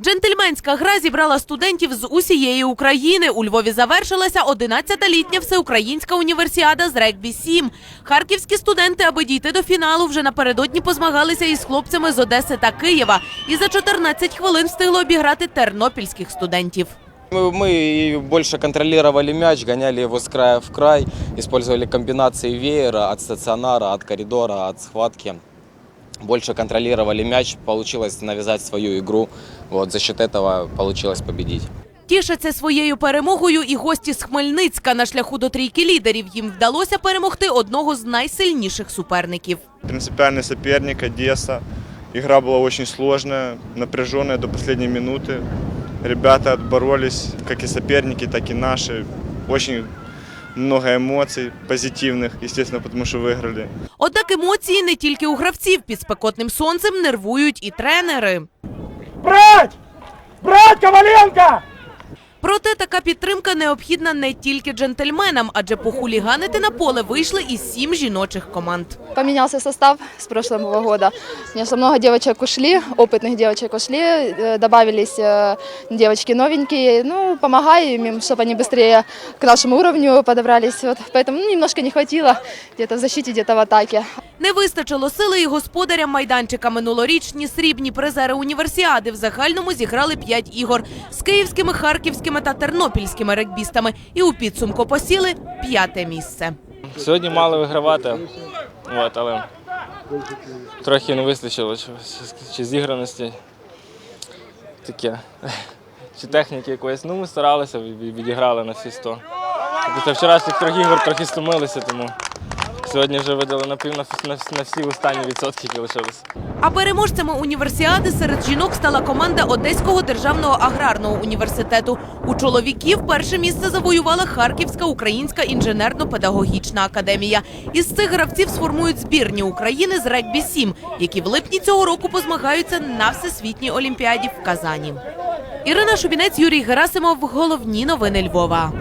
Джентльменська гра зібрала студентів з усієї України. У Львові завершилася 11-літня всеукраїнська універсіада з регбі-7. Харківські студенти, аби дійти до фіналу, вже напередодні позмагалися із хлопцями з Одеси та Києва. І за 14 хвилин встигли обіграти тернопільських студентів. Мы больше контролировали мяч, гоняли его с края в край, использовали комбинации веера от стационара, от коридора, от схватки Больше контролировали мяч, получилось навязать свою игру. Вот, за счет этого получилось победить. Тішаться своєю перемогою і гості з Хмельницька на шляху до трійки лідерів. Їм вдалося перемогти одного з найсильніших суперників. Принципиальный соперник Одесса. Игра была очень сложная, напряженная до последней минуты. Ребята отборолись, как и соперники, так и наши. Очень много эмоций позитивных, естественно, потому что выиграли. Однак емоції не тільки у гравців під спекотним сонцем нервують і тренери. Брать! Брать Коваленко! Проте така підтримка необхідна не тільки джентльменам, адже похуліганити на поле вийшли і сім жіночих команд. Поменялся состав с прошлого года. Конечно, много девочек ушли, опытных девочек ушли, э, добавились э, девочки новенькие. Ну, помогаем им, чтобы они быстрее к нашему уровню подобрались. Вот, поэтому ну, немножко не хватило где-то в защите, где-то в атаке. Не вистачило сили і господарям майданчика. Минулорічні срібні призери універсіади в загальному зіграли п'ять ігор з київськими, харківськими та тернопільськими регбістами і у підсумку посіли п'яте місце. Сьогодні мали вигравати, от, але трохи не вистачило чи, зіграності. Таке. Чи техніки якоїсь. Ну, ми старалися, відіграли на всі 100. Після вчорашніх трьох ігор трохи стомилися, тому сьогодні вже видали на пів на, на, на всі останні відсотки, які лишилися. А переможцями універсіади серед жінок стала команда Одеського державного аграрного університету. У чоловіків перше місце завоювала Харківська українська інженерно-педагогічна академія. Із цих гравців сформують збірні України з регбі 7 які в липні цього року позмагаються на всесвітній олімпіаді в Казані. Ірина Шубінець, Юрій Герасимов. Головні новини Львова.